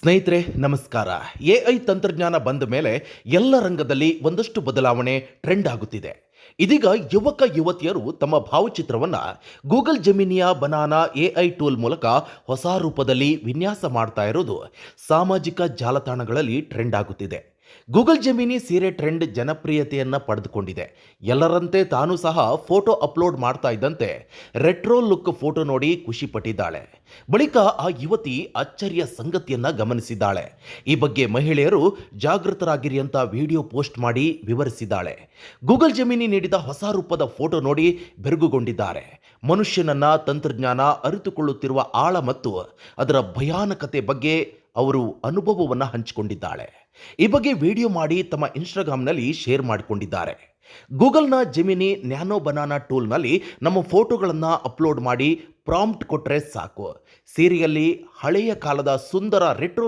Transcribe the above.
ಸ್ನೇಹಿತರೆ, ನಮಸ್ಕಾರ. A I ತಂತ್ರಜ್ಞಾನ ಬಂದ ಮೇಲೆ ಎಲ್ಲ ರಂಗದಲ್ಲಿ ಒಂದಷ್ಟು ಬದಲಾವಣೆ ಟ್ರೆಂಡ್ ಆಗುತ್ತಿದೆ. ಇದೀಗ ಯುವಕ, ಯುವತಿಯರು ತಮ್ಮ ಭಾವಚಿತ್ರವನ್ನ ಗೂಗಲ್ ಜಮಿನಿಯ ಬನಾನಾ ಐ ಟೂಲ್ ಮೂಲಕ ಹೊಸ ರೂಪದಲ್ಲಿ ವಿನ್ಯಾಸ ಮಾಡ್ತಾ ಇರೋದು ಸಾಮಾಜಿಕ ಜಾಲತಾಣಗಳಲ್ಲಿ ಟ್ರೆಂಡ್ ಆಗುತ್ತಿದೆ. ಗೂಗಲ್ ಜಮಿನಿ ಸೀರೆ ಟ್ರೆಂಡ್ ಜನಪ್ರಿಯತೆಯನ್ನು ಪಡೆದುಕೊಂಡಿದೆ. ಎಲ್ಲರಂತೆ ತಾನು ಸಹ ಫೋಟೋ ಅಪ್ಲೋಡ್ ಮಾಡ್ತಾ ಇದ್ದಂತೆ ರೆಟ್ರೋ ಲುಕ್ ಫೋಟೋ ನೋಡಿ ಖುಷಿಪಟ್ಟಿದ್ದಾಳೆ ಬಳಿಕ ಆ ಯುವತಿ ಅಚ್ಚರಿಯ ಸಂಗತಿಯನ್ನ ಗಮನಿಸಿದ್ದಾಳೆ. ಈ ಬಗ್ಗೆ ಮಹಿಳೆಯರು ಜಾಗೃತರಾಗಿರಿ ಅಂತ ವಿಡಿಯೋ ಪೋಸ್ಟ್ ಮಾಡಿ ವಿವರಿಸಿದ್ದಾಳೆ. ಗೂಗಲ್ ಜಮಿನಿ ನೀಡಿದ ಹೊಸ ರೂಪದ ಫೋಟೋ ನೋಡಿ ಬೆರಗುಗೊಂಡಿದ್ದಾರೆ. ಮನುಷ್ಯನನ್ನ ತಂತ್ರಜ್ಞಾನ ಅರಿತುಕೊಳ್ಳುತ್ತಿರುವ ಆಳ ಮತ್ತು ಅದರ ಭಯಾನಕತೆ ಬಗ್ಗೆ ಅವರು ಅನುಭವವನ್ನು ಹಂಚಿಕೊಂಡಿದ್ದಾಳೆ. ಈ ಬಗ್ಗೆ ವಿಡಿಯೋ ಮಾಡಿ ತಮ್ಮ ಇನ್ಸ್ಟಾಗ್ರಾಮ್ನಲ್ಲಿ ಶೇರ್ ಮಾಡಿಕೊಂಡಿದ್ದಾರೆ. ಗೂಗಲ್ನ ಜೆಮಿನಿ ನ್ಯಾನೋ ಬನಾನಾ ಟೂಲ್ನಲ್ಲಿ ನಮ್ಮ ಫೋಟೋಗಳನ್ನು ಅಪ್ಲೋಡ್ ಮಾಡಿ ಪ್ರಾಂಪ್ಟ್ ಕೊಟ್ಟರೆ ಸಾಕು. ಸೀರಿಯಲ್ಲಿ ಹಳೆಯ ಕಾಲದ ಸುಂದರ ರೆಟ್ರೋ